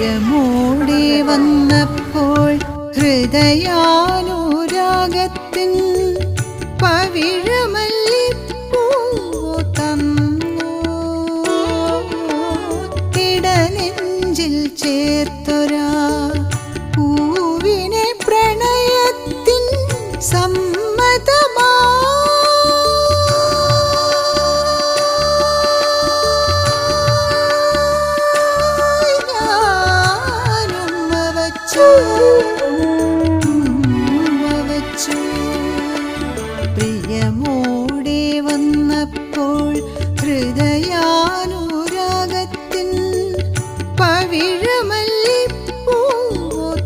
ഹൃദയമോടെ വന്നപ്പോൾ ഹൃദയാനുരാഗത്തിൻ പവിഴമല്ലിപ്പൂ തന്നു. തിടനെഞ്ചിൽ ചേർത്തു പ്രിയമോടെ വന്നപ്പോൾ ഹൃദയാനുരാഗത്തിൻ പവിഴമല്ലിപ്പൂ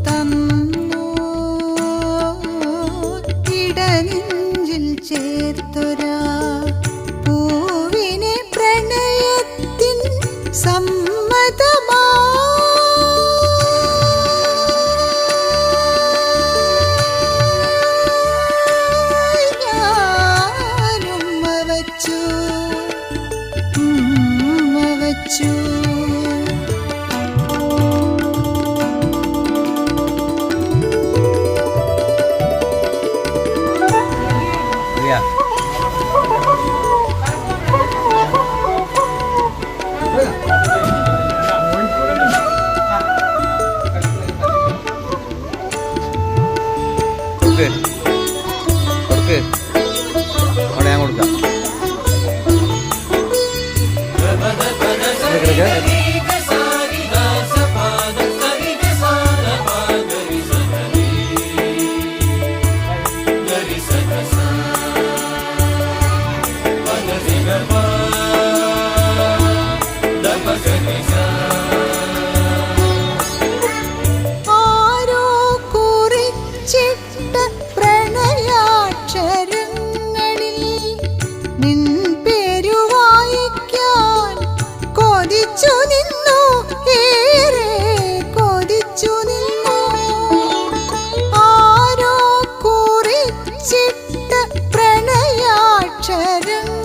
തന്നു. ഇടനെഞ്ചിൽ ചേർത്തൊരാ പൂവിനെ പ്രണയത്തിൻ സമ്മതമാ കൊടുക്ക്. കൊടുക്ക്. അവിടെ ഞാൻ കൊടുക്കാം. çerim